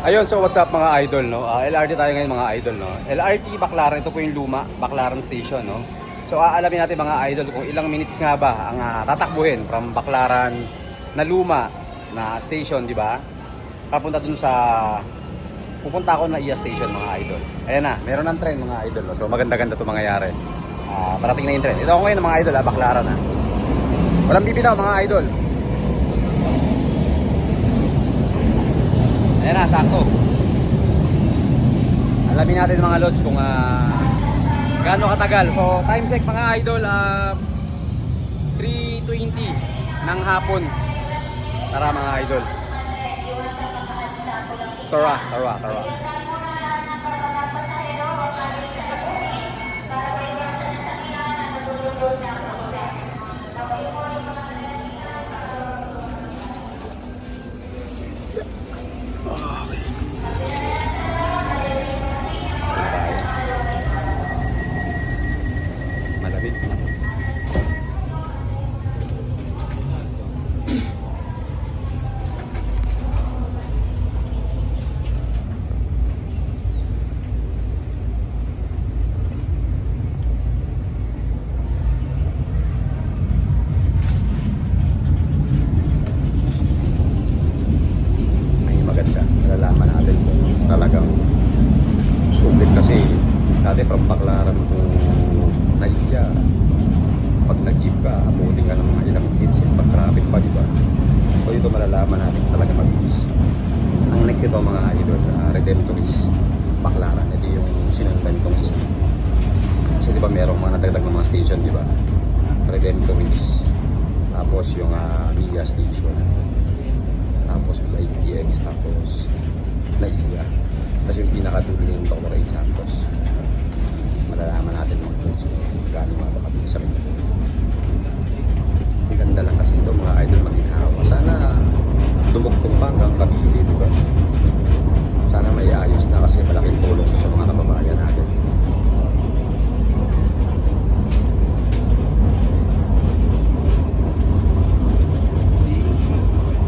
Ayun, so what's up mga idol, no? Ah, LRT tayo ngayon mga idol, no? LRT Baclaran, ito po yung luma, Baclaran Station, no? So aalamin natin mga idol kung ilang minutes nga ba ang ah, tatakbuhin from Baclaran na luma na station, di ba? Papunta dun sa pupunta ako na iya station mga idol. Ayan na, meron ng train mga idol. no? So maganda-ganda 'to mangyayari. Ah, parating na yung train. Ito ako ngayon mga idol, ah, Baclaran ha. Walang bibitaw mga idol. Ayan na, sakto. Alamin natin mga lods kung uh, gaano katagal. So, time check mga idol, ah 3.20 ng hapon. Tara mga idol. Tara, tara, tara. Dati from Baclaran to Naiya. Pag nag-jeep ka abutin ka ng mga ilang minutes pag traffic pa di ba? So ito malalaman natin talaga mabilis ang next ito mga idol uh, Redemptorist Baclaran ito yung sinundan kong isa kasi di ba merong mga natagdag ng mga station di ba? Redemptorist tapos yung uh, Mia station tapos ITX tapos Naiya tapos yung pinakadulo yung Dr. A. Santos malalaman natin mga tools kung gaano mga kapabilis sa mga ang ganda lang kasi ito mga idol maginhawa sana dumugtong pa hanggang kabili di ba sana may ayos na kasi malaking tulong sa mga kababayan natin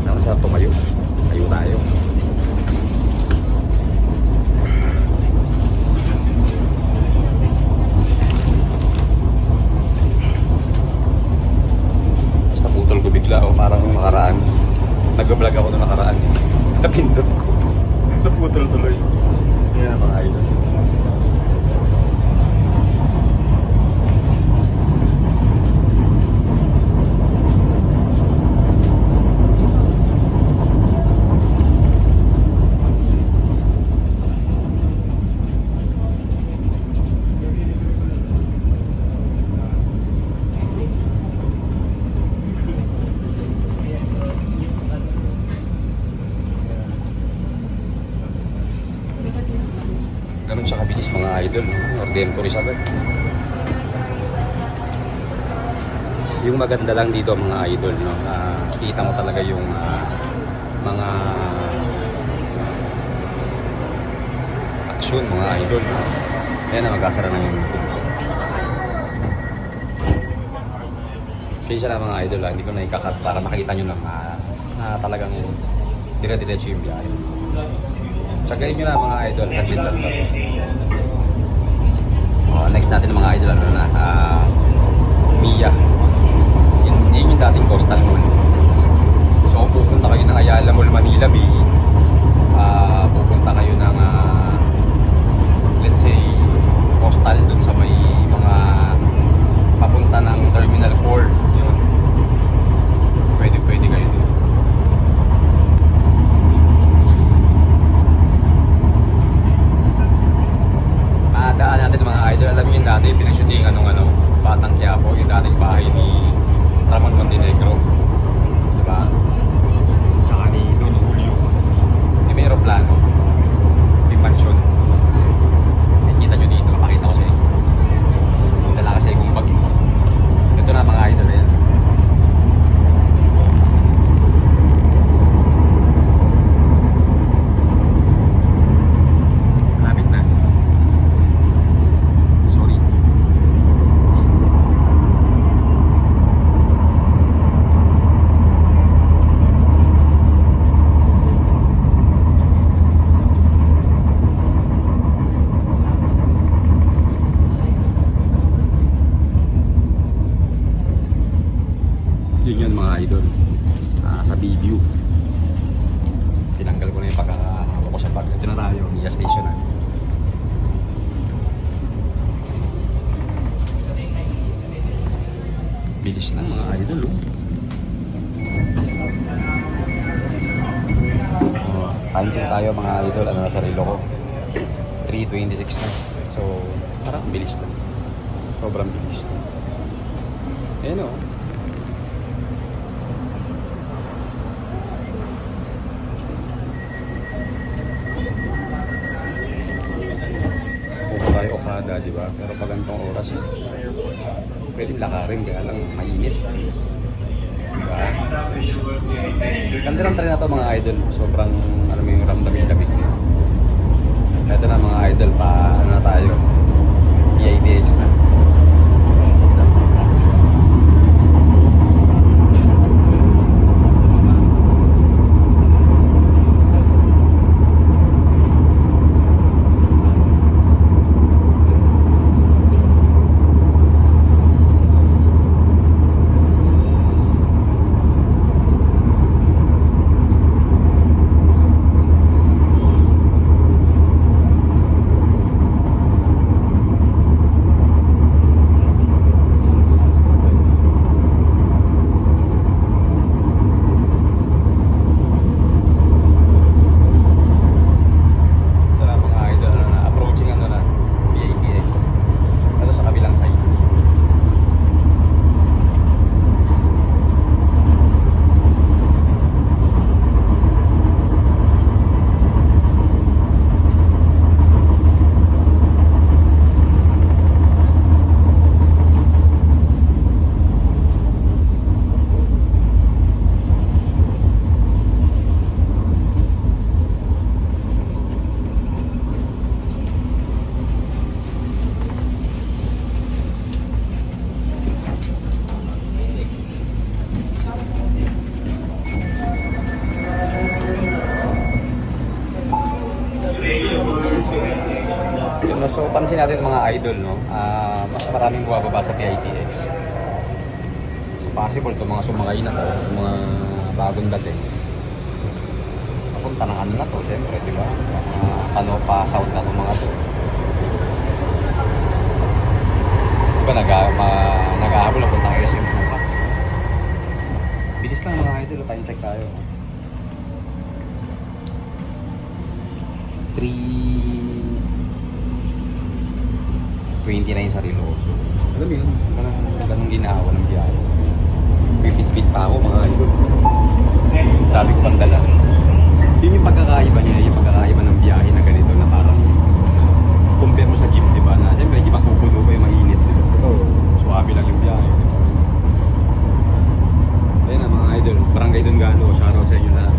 Nakasarap tumayo. Tayo tayo. Basta putol ko bigla o parang nung nakaraan. Nag-vlog ako nung nakaraan. eh. Napindot ko. Naputol tuloy. Yan mga idol. Idol. Redemptorist agad. Yung maganda lang dito mga idol, no, na kita mo talaga yung ah, mga aksyon mga idol. No? Ayan na, magkasara na yung pinto. Pasensya na mga idol, ah, hindi ko na ikakat para makita nyo lang na, na talagang dire-diretso yung biyahe. Tsagayin nyo na mga idol, saglit lang next natin mga idol, ano na, ah, Mia. Yun, yun yung dating coastal mall. So kung pupunta kayo ng Ayala Mall, Manila Bay, ah, pupunta kayo ng, ah, let's say, coastal dun sa may mga papunta ng Terminal 4. Yun. Pwede, pwede kayo dun. Madaan natin mga idol. Alam niyo yung dati, pinashootingan ng ano, Quiapo, yung dating bahay ni mga idol uh, sa B-View tinanggal ko na yung pagkakahawa ko sa bag. Ito na tayo, Station na. Bilis na mga idol oh. oh uh, time tayo mga idol. Ano na sa ko. 3.26 na. So parang bilis na. Sobrang bilis na. Ayun o oh. Okada, di ba? Pero pag ganitong oras, pwede lakarin, kaya lang mainit. Diba? Ganda ng train na mga idol. Sobrang, ano yung ramdam yung lamig. Ito na mga idol, pa ano na tayo. PIDX na. Ito na mga idol, ano na, approaching ano na, PIDX. Ito sa kabilang side. Yun, no? So, pansin natin mga idol, no? Ah, mas maraming bumababa sa PITX. So, possible to mga sumangay na to, mga bagong dating. Papunta ng ano na to, siyempre, di ba? Mga ano pa, sound na to mga to. Di ba, nag nag-ahabol na puntang SM Suka. Bilis lang mga idol, time check tayo. 29 sa relo. So, alam mo yun, ganun, ganun ginawa ng biyahe. Pipit-pit pa ako mga idol. Dami ko pang dala. Yun yung pagkakaiba niya, yung pagkakaiba ng biyahe na ganito na parang compare mo sa jeep, di ba? Na siyempre, jeep mapupuno pa yung mainit, di ba? Suwabe lang yung biyahe. di ba? Ayun na mga idol, barangay Dungano, shoutout sa inyo lahat.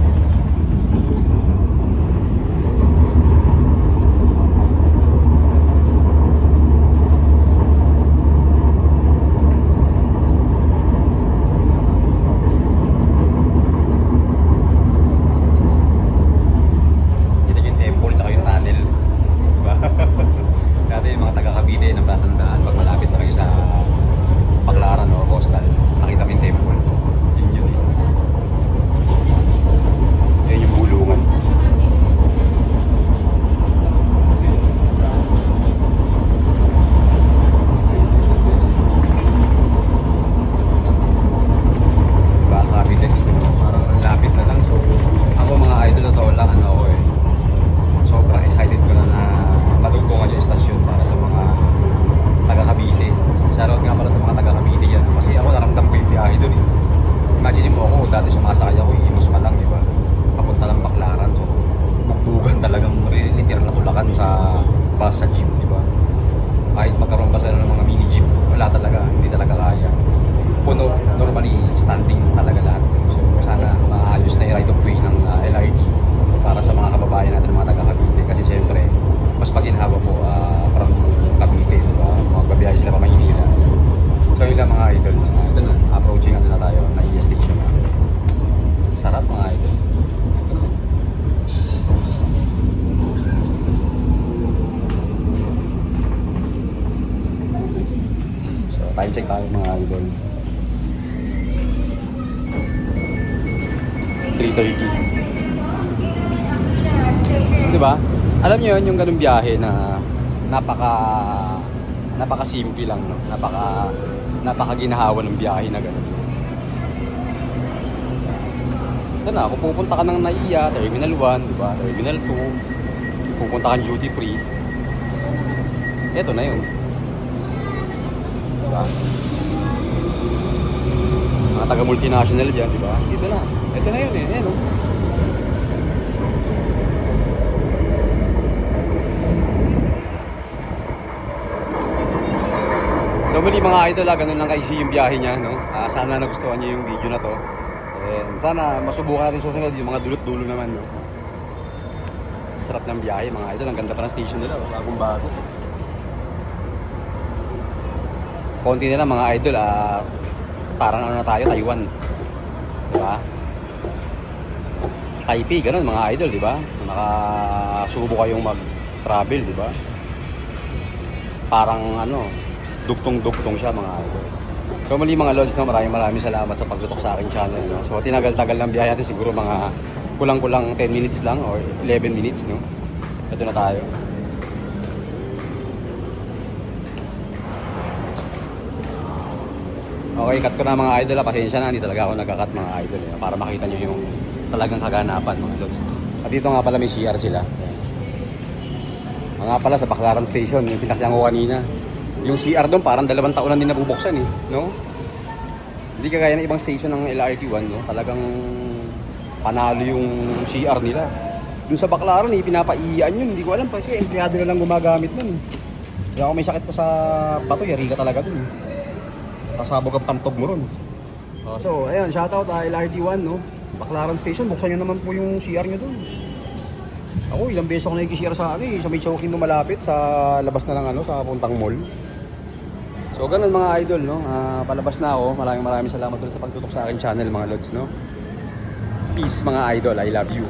3.30 Di ba? Alam niyo yun, yung ganung biyahe na napaka napaka simple lang, no? napaka napakaginahawa ng biyahe na gano'n. Ito na, kung pupunta ka ng NAIA, Terminal 1, di ba? Terminal 2, pupunta ka duty free, ito na yun. Diba? Mga taga multinational dyan, di ba? Dito na. Yun eh. Ayan, oh. So muli mga idol, ah, ganun lang ka-easy yung biyahe niya. No? Ah, sana nagustuhan niyo yung video na to. And sana masubukan natin susunod yung mga dulot-dulo naman. No? Sarap ng biyahe mga idol. Ang ganda pa ng station nila. oh. Bagong bago. Konti na lang mga idol. Ah, parang ano na tayo, Taiwan. Diba? Taipei, ganun mga idol, di ba? Nakasubo kayong mag-travel, di ba? Parang ano, duktong-duktong siya mga idol. So muli mga lods, no, maraming maraming salamat sa pagtutok sa aking channel. No? So tinagal-tagal ng biyahe natin, siguro mga kulang-kulang 10 minutes lang or 11 minutes. No? Ito na tayo. Okay, cut ko na mga idol. Pasensya na, hindi talaga ako nagka-cut mga idol. Eh, para makita nyo yung talagang kaganapan mga lods. At dito nga pala may CR sila. Mga pala sa Baclaran Station, yung pinakyan ko kanina. Yung CR doon parang dalawang taon na din nabubuksan eh, no? Hindi kagaya ng ibang station ng LRT1, no? Talagang panalo yung CR nila. Doon sa Baclaran, eh, pinapaiyan yun. Hindi ko alam kasi empleyado na lang gumagamit nun. Kaya ako may sakit ko sa bato, yari ka talaga dun. Kasabog ang pantog mo ron. Oh, so, ayun, shoutout ah, LRT1, no? Baclaran Station, buksan nyo naman po yung CR nyo doon. Ako, ilang beses ako nakikishare sa ano eh, sa may choking na malapit sa labas na ng ano, sa puntang mall. So, ganun mga idol, no? Ah, palabas na ako. Maraming maraming salamat ulit sa pagtutok sa aking channel, mga lods, no? Peace, mga idol. I love you.